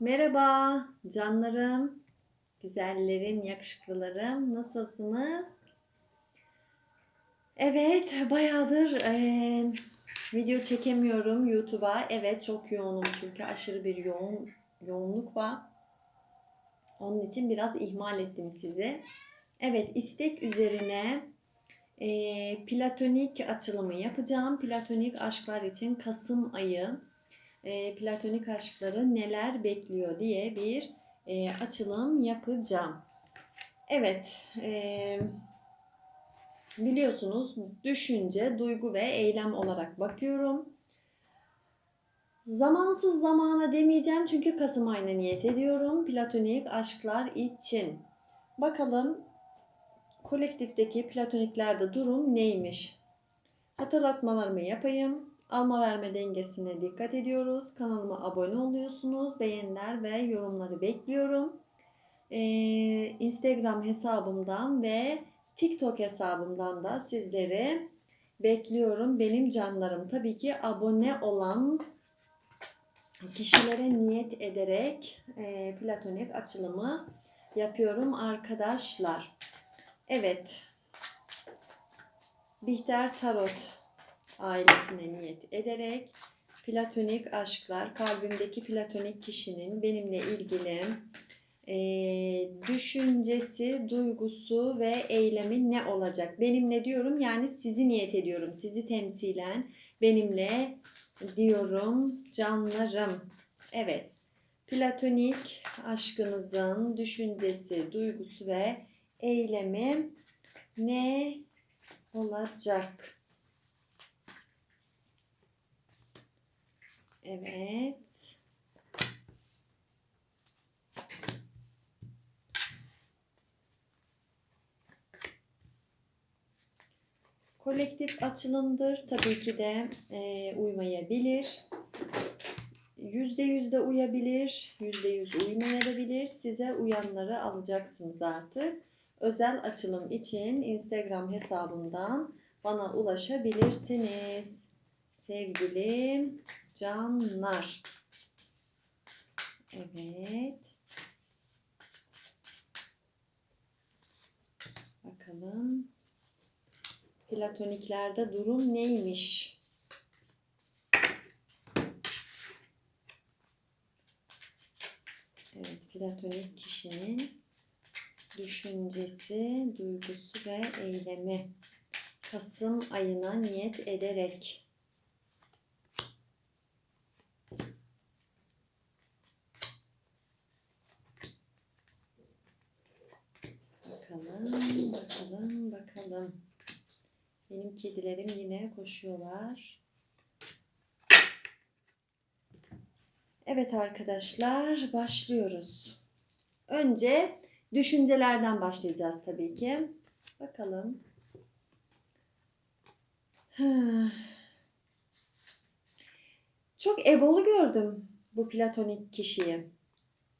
Merhaba canlarım, güzellerim, yakışıklılarım. Nasılsınız? Evet, bayağıdır eee, video çekemiyorum YouTube'a. Evet, çok yoğunum çünkü aşırı bir yoğun yoğunluk var. Onun için biraz ihmal ettim sizi. Evet, istek üzerine eee, platonik açılımı yapacağım. Platonik aşklar için Kasım ayı e, platonik aşkları neler bekliyor diye bir e, açılım yapacağım. Evet, e, biliyorsunuz düşünce, duygu ve eylem olarak bakıyorum. Zamansız zamana demeyeceğim çünkü Kasım ayına niyet ediyorum. Platonik aşklar için. Bakalım kolektifteki platoniklerde durum neymiş? Hatırlatmalarımı yapayım. Alma verme dengesine dikkat ediyoruz. Kanalıma abone oluyorsunuz. Beğeniler ve yorumları bekliyorum. Ee, Instagram hesabımdan ve TikTok hesabımdan da sizleri bekliyorum. Benim canlarım tabii ki abone olan kişilere niyet ederek e, platonik açılımı yapıyorum arkadaşlar. Evet. Bihter Tarot ailesine niyet ederek platonik aşklar, kalbimdeki platonik kişinin benimle ilgili e, düşüncesi, duygusu ve eylemi ne olacak? Benimle diyorum yani sizi niyet ediyorum. Sizi temsilen benimle diyorum canlarım. Evet. Platonik aşkınızın düşüncesi, duygusu ve eylemi ne olacak? Evet. Kolektif açılımdır. Tabii ki de e, uymayabilir. Yüzde yüzde uyabilir, yüzde yüz uymayabilir. Size uyanları alacaksınız artık. Özel açılım için Instagram hesabımdan bana ulaşabilirsiniz. Sevgili canlar. Evet. Bakalım. Platoniklerde durum neymiş? Evet, platonik kişinin düşüncesi, duygusu ve eylemi Kasım ayına niyet ederek Bakalım, bakalım. Benim kedilerim yine koşuyorlar. Evet arkadaşlar, başlıyoruz. Önce düşüncelerden başlayacağız tabii ki. Bakalım. Çok egolu gördüm bu platonik kişiyi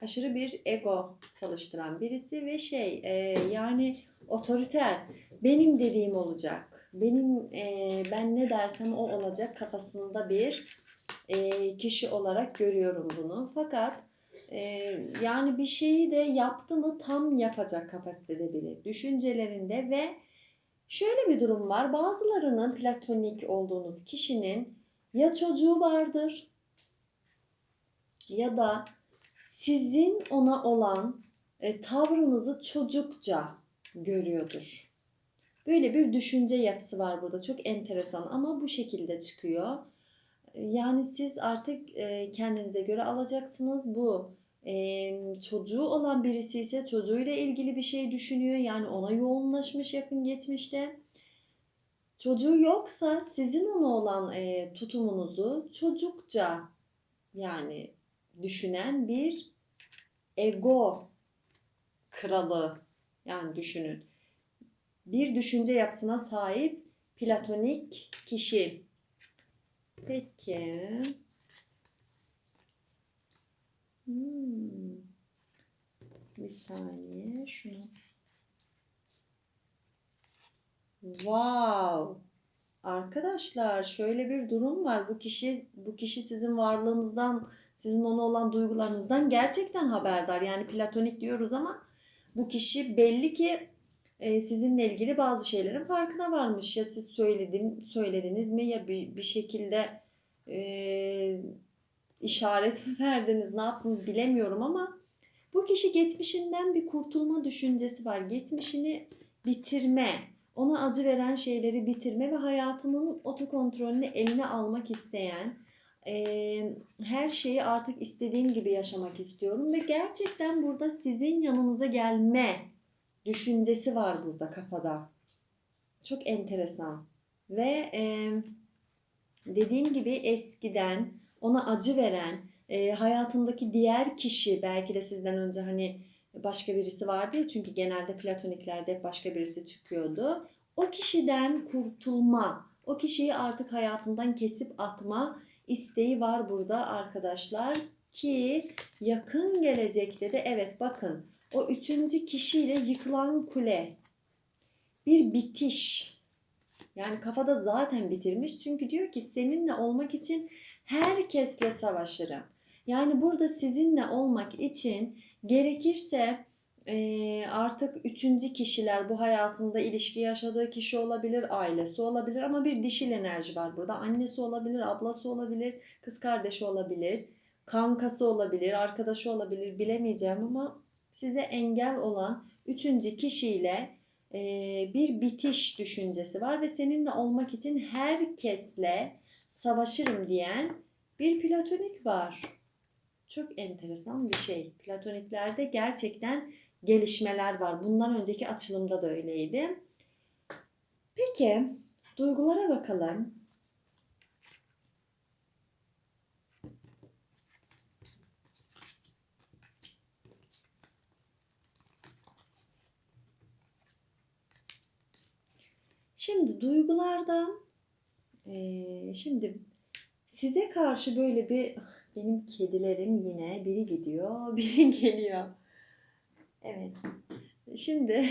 aşırı bir ego çalıştıran birisi ve şey e, yani otoriter benim dediğim olacak benim e, ben ne dersem o olacak kafasında bir e, kişi olarak görüyorum bunu. Fakat e, yani bir şeyi de yaptı mı tam yapacak kapasitede biri. Düşüncelerinde ve şöyle bir durum var. Bazılarının platonik olduğunuz kişinin ya çocuğu vardır ya da sizin ona olan e, tavrınızı çocukça görüyordur. Böyle bir düşünce yapısı var burada. Çok enteresan ama bu şekilde çıkıyor. Yani siz artık e, kendinize göre alacaksınız. Bu e, çocuğu olan birisi ise çocuğuyla ilgili bir şey düşünüyor. Yani ona yoğunlaşmış yakın geçmişte. Çocuğu yoksa sizin ona olan e, tutumunuzu çocukça yani düşünen bir ego kralı yani düşünün. Bir düşünce yapısına sahip platonik kişi. Peki. Hmm. Bir saniye şunu. Wow. Arkadaşlar şöyle bir durum var. Bu kişi bu kişi sizin varlığınızdan Sizin ona olan duygularınızdan gerçekten haberdar. Yani platonik diyoruz ama bu kişi belli ki e, sizinle ilgili bazı şeylerin farkına varmış. Ya siz söyledin, söylediniz mi ya bir, bir şekilde e, işaret mi verdiniz, ne yaptınız bilemiyorum ama bu kişi geçmişinden bir kurtulma düşüncesi var. Geçmişini bitirme, ona acı veren şeyleri bitirme ve hayatının otokontrolünü eline almak isteyen, e, her şeyi artık istediğim gibi yaşamak istiyorum ve gerçekten burada sizin yanınıza gelme düşüncesi var burada kafada. Çok enteresan. Ve e, dediğim gibi eskiden ona acı veren, e, hayatındaki diğer kişi belki de sizden önce hani başka birisi vardı ya çünkü genelde platoniklerde hep başka birisi çıkıyordu. O kişiden kurtulma, o kişiyi artık hayatından kesip atma isteği var burada arkadaşlar ki yakın gelecekte de evet bakın o üçüncü kişiyle yıkılan kule bir bitiş yani kafada zaten bitirmiş çünkü diyor ki seninle olmak için herkesle savaşırım. Yani burada sizinle olmak için gerekirse e, artık üçüncü kişiler bu hayatında ilişki yaşadığı kişi olabilir, ailesi olabilir ama bir dişil enerji var burada. Annesi olabilir, ablası olabilir, kız kardeşi olabilir, kankası olabilir, arkadaşı olabilir bilemeyeceğim ama size engel olan üçüncü kişiyle e, bir bitiş düşüncesi var ve seninle olmak için herkesle savaşırım diyen bir platonik var. Çok enteresan bir şey. Platoniklerde gerçekten gelişmeler var. Bundan önceki açılımda da öyleydi. Peki duygulara bakalım. Şimdi duygularda eee, şimdi size karşı böyle bir benim kedilerim yine biri gidiyor, biri geliyor. Evet. Şimdi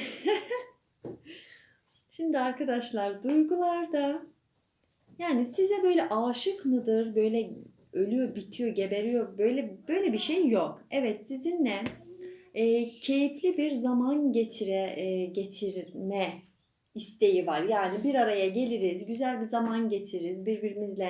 şimdi arkadaşlar duygularda yani size böyle aşık mıdır? Böyle ölüyor, bitiyor, geberiyor. Böyle böyle bir şey yok. Evet sizinle e, keyifli bir zaman geçire e, geçirme isteği var. Yani bir araya geliriz, güzel bir zaman geçiririz birbirimizle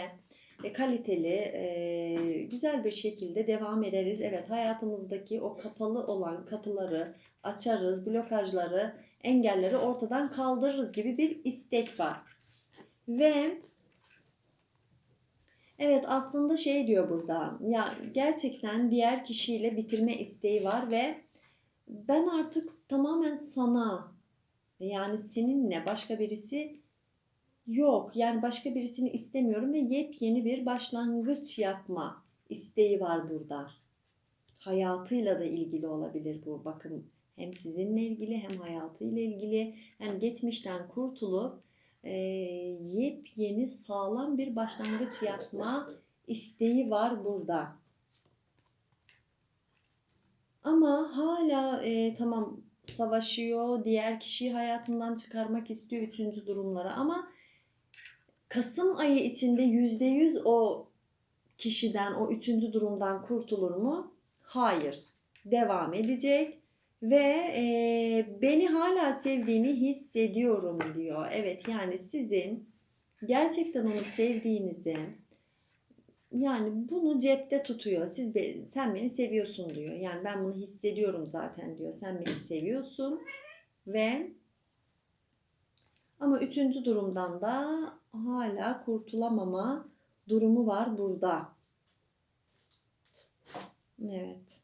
kaliteli, e, güzel bir şekilde devam ederiz. Evet hayatımızdaki o kapalı olan kapıları açarız, blokajları, engelleri ortadan kaldırırız gibi bir istek var. Ve evet aslında şey diyor burada. Ya gerçekten diğer kişiyle bitirme isteği var ve ben artık tamamen sana yani seninle başka birisi yok. Yani başka birisini istemiyorum ve yepyeni bir başlangıç yapma isteği var burada. Hayatıyla da ilgili olabilir bu. Bakın hem sizinle ilgili hem hayatıyla ilgili. Yani geçmişten kurtulup e, yepyeni sağlam bir başlangıç yapma isteği var burada. Ama hala e, tamam savaşıyor, diğer kişiyi hayatından çıkarmak istiyor üçüncü durumlara ama Kasım ayı içinde yüzde yüz o kişiden, o üçüncü durumdan kurtulur mu? Hayır. Devam edecek ve e, beni hala sevdiğini hissediyorum diyor. Evet yani sizin gerçekten onu sevdiğinizi yani bunu cepte tutuyor. Siz be, sen beni seviyorsun diyor. Yani ben bunu hissediyorum zaten diyor. Sen beni seviyorsun ve ama üçüncü durumdan da hala kurtulamama durumu var burada. Evet.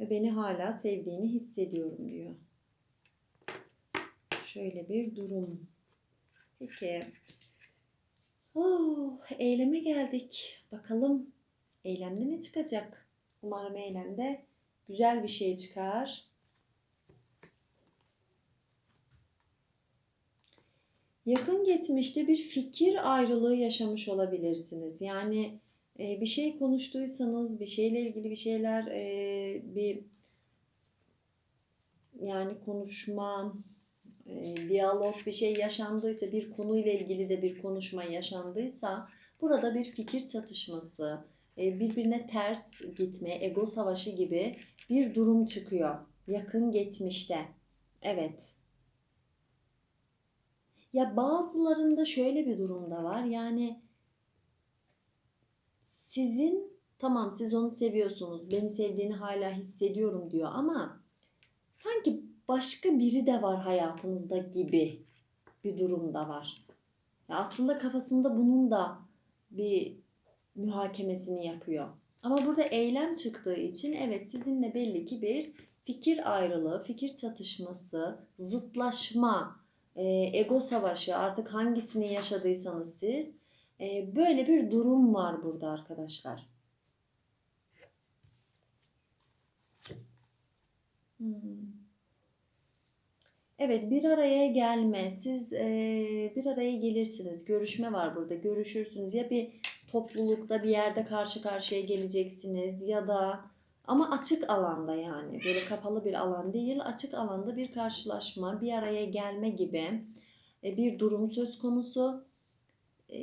Ve beni hala sevdiğini hissediyorum diyor. Şöyle bir durum. Peki. Oh, eyleme geldik. Bakalım eylemde ne çıkacak? Umarım eylemde güzel bir şey çıkar. Yakın geçmişte bir fikir ayrılığı yaşamış olabilirsiniz. Yani e, bir şey konuştuysanız, bir şeyle ilgili bir şeyler, e, bir yani konuşma, e, diyalog bir şey yaşandıysa, bir konuyla ilgili de bir konuşma yaşandıysa burada bir fikir çatışması, e, birbirine ters gitme, ego savaşı gibi bir durum çıkıyor yakın geçmişte. Evet. Ya bazılarında şöyle bir durum da var. Yani sizin tamam siz onu seviyorsunuz. Beni sevdiğini hala hissediyorum diyor ama sanki başka biri de var hayatınızda gibi bir durum da var. Ya aslında kafasında bunun da bir muhakemesini yapıyor. Ama burada eylem çıktığı için evet sizinle belli ki bir fikir ayrılığı, fikir çatışması, zıtlaşma, e, ego savaşı artık hangisini yaşadıysanız siz e, böyle bir durum var burada arkadaşlar. Hmm. Evet bir araya gelme. Siz e, bir araya gelirsiniz. Görüşme var burada. Görüşürsünüz. Ya bir toplulukta bir yerde karşı karşıya geleceksiniz ya da ama açık alanda yani böyle kapalı bir alan değil açık alanda bir karşılaşma bir araya gelme gibi e, bir durum söz konusu E,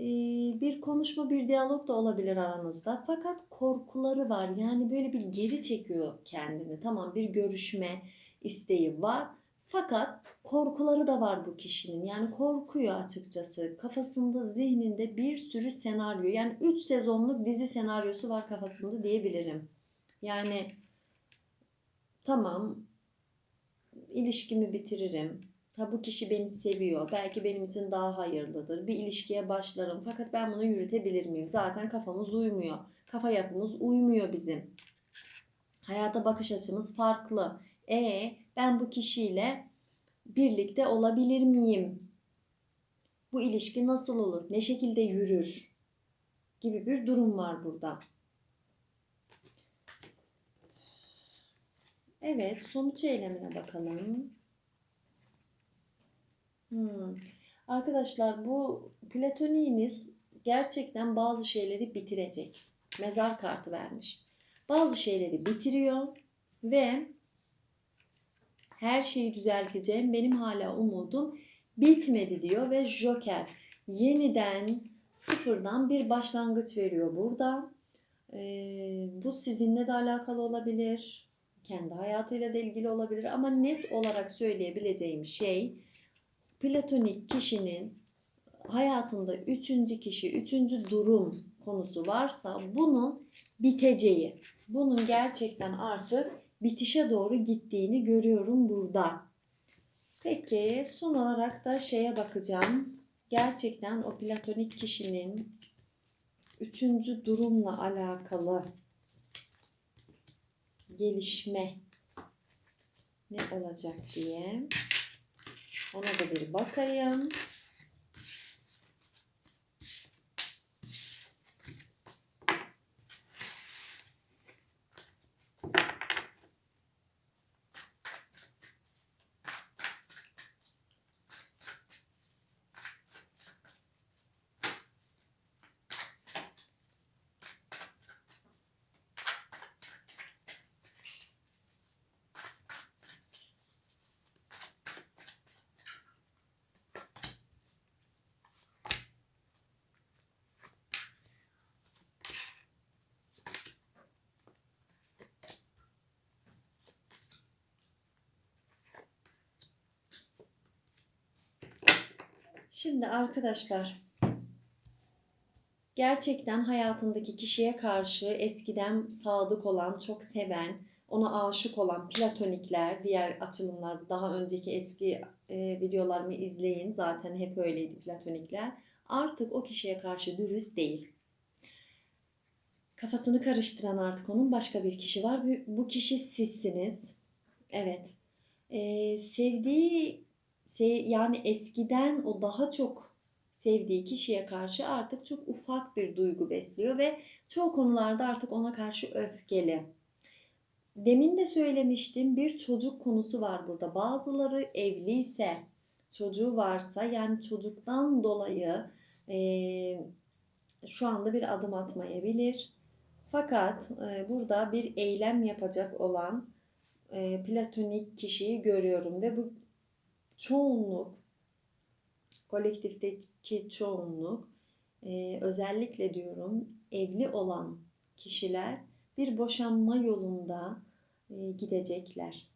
bir konuşma bir diyalog da olabilir aranızda fakat korkuları var yani böyle bir geri çekiyor kendini tamam bir görüşme isteği var fakat korkuları da var bu kişinin. Yani korkuyor açıkçası. Kafasında, zihninde bir sürü senaryo. Yani 3 sezonluk dizi senaryosu var kafasında diyebilirim. Yani tamam ilişkimi bitiririm. Ha bu kişi beni seviyor. Belki benim için daha hayırlıdır. Bir ilişkiye başlarım. Fakat ben bunu yürütebilir miyim? Zaten kafamız uymuyor. Kafa yapımız uymuyor bizim. Hayata bakış açımız farklı. E ben bu kişiyle birlikte olabilir miyim? Bu ilişki nasıl olur? Ne şekilde yürür? Gibi bir durum var burada. Evet, sonuç eylemine bakalım. Hmm. Arkadaşlar bu platoniğiniz gerçekten bazı şeyleri bitirecek. Mezar kartı vermiş. Bazı şeyleri bitiriyor ve her şeyi düzelteceğim. Benim hala umudum bitmedi diyor ve Joker yeniden sıfırdan bir başlangıç veriyor burada. Ee, bu sizinle de alakalı olabilir. Kendi hayatıyla da ilgili olabilir ama net olarak söyleyebileceğim şey platonik kişinin hayatında üçüncü kişi, üçüncü durum konusu varsa bunun biteceği, bunun gerçekten artık bitişe doğru gittiğini görüyorum burada. Peki son olarak da şeye bakacağım. Gerçekten o platonik kişinin üçüncü durumla alakalı gelişme ne olacak diye. Ona da bir bakayım. Şimdi arkadaşlar gerçekten hayatındaki kişiye karşı eskiden sadık olan, çok seven, ona aşık olan platonikler, diğer açılımlarda daha önceki eski e, videolarımı izleyin. Zaten hep öyleydi platonikler. Artık o kişiye karşı dürüst değil. Kafasını karıştıran artık onun başka bir kişi var. Bu, kişi sizsiniz. Evet. E, sevdiği şey, yani eskiden o daha çok sevdiği kişiye karşı artık çok ufak bir duygu besliyor ve çoğu konularda artık ona karşı öfkeli. Demin de söylemiştim bir çocuk konusu var burada. Bazıları evliyse, çocuğu varsa yani çocuktan dolayı e, şu anda bir adım atmayabilir. Fakat e, burada bir eylem yapacak olan e, platonik kişiyi görüyorum ve bu çoğunluk, kolektifteki çoğunluk e, özellikle diyorum evli olan kişiler bir boşanma yolunda e, gidecekler.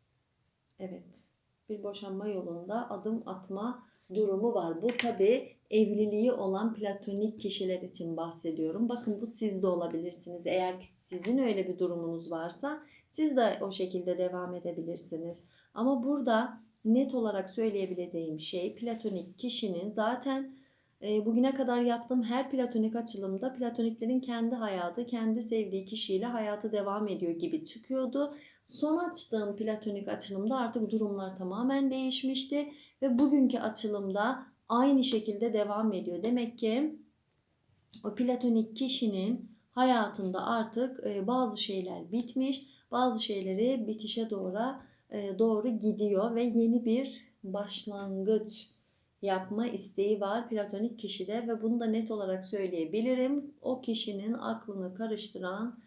Evet. Bir boşanma yolunda adım atma durumu var. Bu tabi evliliği olan platonik kişiler için bahsediyorum. Bakın bu siz de olabilirsiniz. Eğer ki sizin öyle bir durumunuz varsa siz de o şekilde devam edebilirsiniz. Ama burada net olarak söyleyebileceğim şey platonik kişinin zaten e, bugüne kadar yaptığım her platonik açılımda platoniklerin kendi hayatı, kendi sevdiği kişiyle hayatı devam ediyor gibi çıkıyordu. Son açtığım platonik açılımda artık durumlar tamamen değişmişti ve bugünkü açılımda aynı şekilde devam ediyor. Demek ki o platonik kişinin hayatında artık e, bazı şeyler bitmiş, bazı şeyleri bitişe doğru doğru gidiyor ve yeni bir başlangıç yapma isteği var platonik kişide ve bunu da net olarak söyleyebilirim. O kişinin aklını karıştıran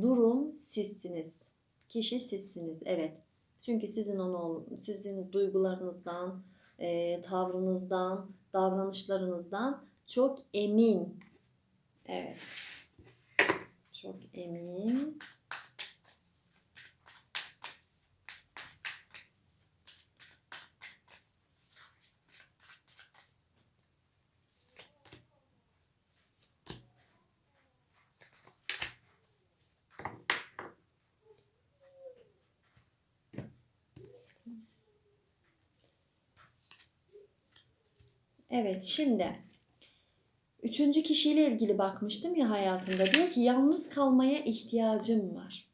durum sizsiniz. Kişi sizsiniz. Evet. Çünkü sizin onu sizin duygularınızdan, e, tavrınızdan, davranışlarınızdan çok emin. Evet. Çok emin. Evet şimdi üçüncü kişiyle ilgili bakmıştım ya hayatında. Diyor ki yalnız kalmaya ihtiyacım var.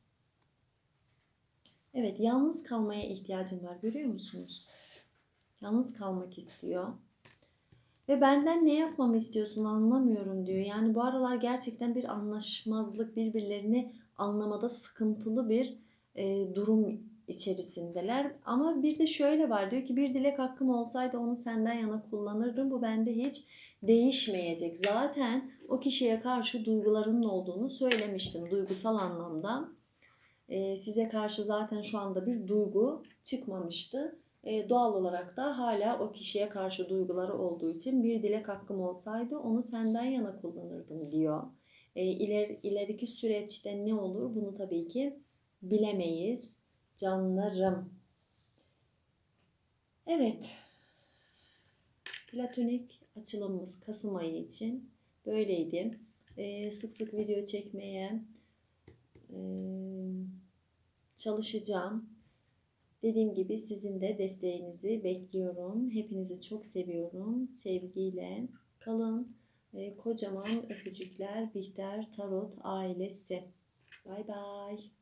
Evet yalnız kalmaya ihtiyacım var görüyor musunuz? Yalnız kalmak istiyor. Ve benden ne yapmamı istiyorsun anlamıyorum diyor. Yani bu aralar gerçekten bir anlaşmazlık birbirlerini anlamada sıkıntılı bir e, durum içerisindeler. Ama bir de şöyle var diyor ki bir dilek hakkım olsaydı onu senden yana kullanırdım. Bu bende hiç değişmeyecek. Zaten o kişiye karşı duygularının olduğunu söylemiştim duygusal anlamda. Ee, size karşı zaten şu anda bir duygu çıkmamıştı. Ee, doğal olarak da hala o kişiye karşı duyguları olduğu için bir dilek hakkım olsaydı onu senden yana kullanırdım diyor. Ee, iler, ileriki süreçte ne olur bunu tabii ki bilemeyiz canlarım. Evet. Platonik açılımımız Kasım ayı için böyleydi. Ee, sık sık video çekmeye e, çalışacağım. Dediğim gibi sizin de desteğinizi bekliyorum. Hepinizi çok seviyorum. Sevgiyle kalın. Ee, kocaman öpücükler Bihter Tarot ailesi. Bay bay.